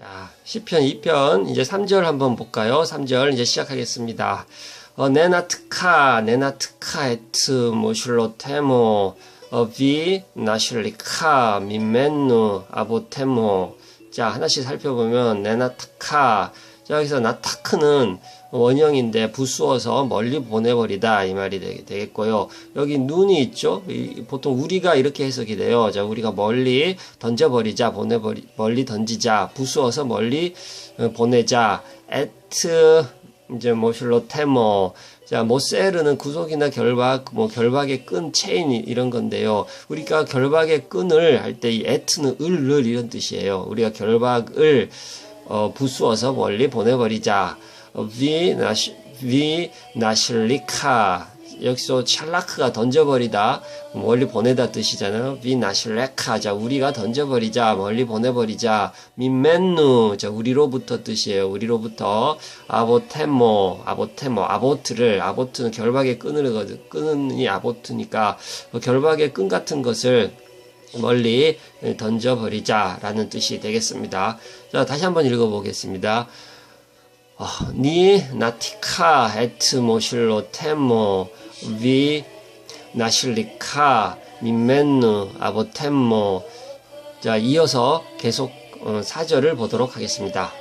자, 시편 2편 이제 3절 한번 볼까요? 3절 이제 시작하겠습니다. 어, 네나트카, 네나트카 에트 모슐로테모, 어, 비 나슐리카, 민멘누, 아보테모. 자, 하나씩 살펴보면 네나트카. 자, 여기서 나타크는 원형인데 부수어서 멀리 보내버리다 이 말이 되겠, 고요 여기 눈이 있죠. 이, 보통 우리가 이렇게 해석이 돼요. 자, 우리가 멀리 던져버리자, 보내버리 멀리 던지자, 부수어서 멀리 어, 보내자. 에트 이제 모슐로 테모 자, 모세르는 구속이나 결박, 뭐 결박의 끈, 체인 이런 건데요. 우리가 결박의 끈을 할 때 이 에트는 을을 이런 뜻이에요. 우리가 결박을 어, 부수어서 멀리 보내버리자. 어, 비 나시 비 나실리카. 여기서 찰라크가 던져버리다. 멀리 보내다 뜻이잖아요. 비 나실레카. 자 우리가 던져버리자. 멀리 보내버리자. 민멘누. 자 우리로부터 뜻이에요. 우리로부터 아보테모. 아보테모. 아보트를. 아보트는 결박의 끈을 끄는 이 아보트니까 뭐 결박의 끈 같은 것을 멀리 던져버리자라는 뜻이 되겠습니다. 자, 다시 한번 읽어보겠습니다. 어, 니 나티카 에트 모실로 테모 비 나실리카 민멘누 아보테모 자 이어서 계속 어, 사절을 보도록 하겠습니다.